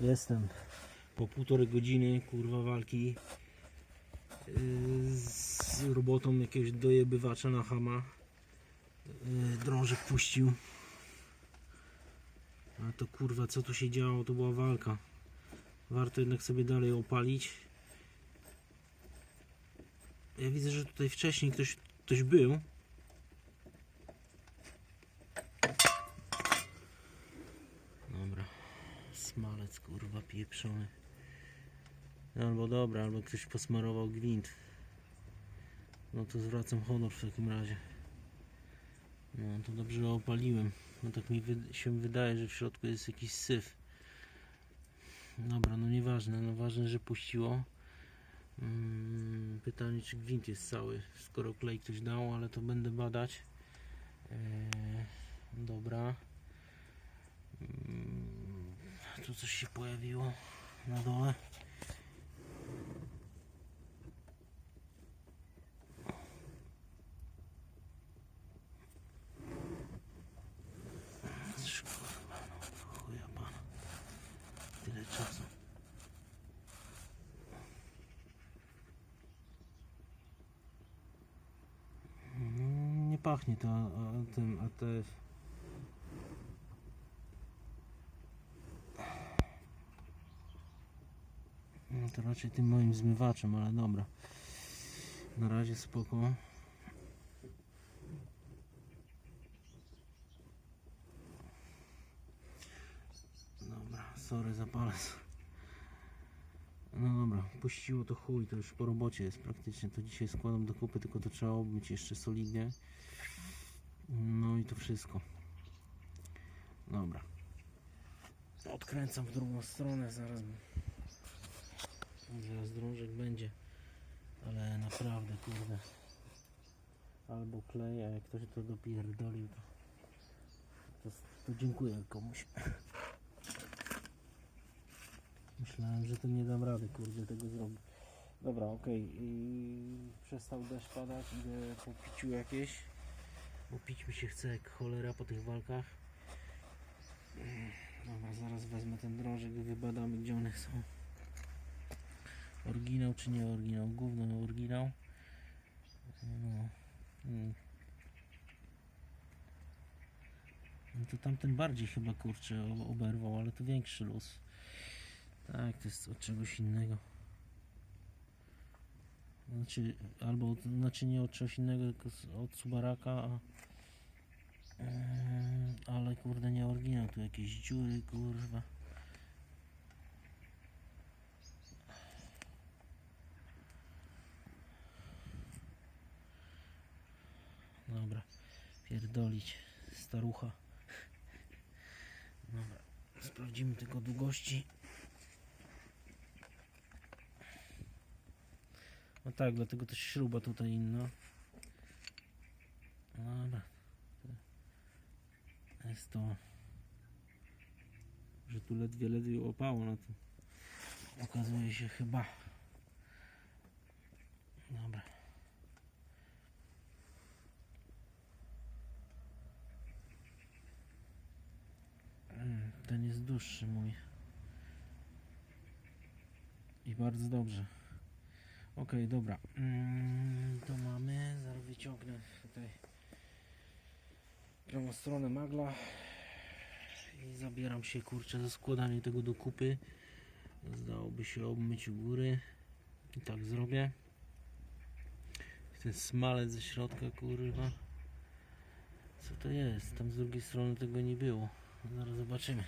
Jestem po półtorej godziny kurwa walki yy, z robotą jakiegoś dojebywacza na hama. Yy, Drążek puścił. A to kurwa co tu się działo, to była walka. Warto jednak sobie dalej opalić. Ja widzę, że tutaj wcześniej ktoś, ktoś był. Smalec kurwa pieprzony. Albo dobra, albo ktoś posmarował gwint. No to zwracam honor w takim razie. No to dobrze opaliłem. No tak mi wy- się wydaje, że w środku jest jakiś syf. Dobra, no nieważne, no ważne, że puściło. Mm, Pytanie, czy gwint jest cały, skoro klej ktoś dał, ale to będę badać. Eee, dobra. Mm, Tu coś się pojawiło na dole. Pachnie to tym ATF. No to raczej tym moim zmywaczem, ale dobra. Na razie spoko. Dobra, sorry za palec. No dobra, puściło to chuj, to już po robocie jest praktycznie. To dzisiaj składam do kupy, tylko to trzeba obmyć jeszcze solidnie. No i to wszystko. Dobra. Odkręcam w drugą stronę, zaraz. Zaraz drążek będzie. Ale naprawdę, kurde. Albo klej, a jak ktoś to dopierdolił, to, to, to dziękuję komuś. Myślałem, że to nie dam rady, kurde, tego zrobić. Dobra, okej. i Przestał deszcz padać, idę po piciu jakieś. Bo pić mi się chce jak cholera po tych walkach. Dobra, zaraz wezmę ten drążek i wybadamy gdzie one są. Oryginał czy nie oryginał? Gówno oryginał. No. Mm. No to tamten bardziej chyba kurczę oberwał, ale to większy luz. Tak, to jest od czegoś innego. Znaczy, albo znaczy nie od czegoś innego, tylko od Subaraka, a Eee, ale kurde nie oryginał, tu jakieś dziury, kurwa. Dobra, pierdolić, starucha. Dobra, sprawdzimy tylko długości. No tak, dlatego też śruba tutaj inna. Dobra. Jest to, że tu ledwie, ledwie łapało na tym. Okazuje się chyba. Dobra. Mm, Ten jest dłuższy mój. I bardzo dobrze. Ok, dobra. Mm, to mamy. Zaraz wyciągnę tutaj prawą stronę magla i zabieram się kurczę za składanie tego do kupy. Zdałoby się obmyć u góry. I tak zrobię. Ten smalec ze środka, kurwa. Co to jest? Tam z drugiej strony tego nie było. Zaraz zobaczymy.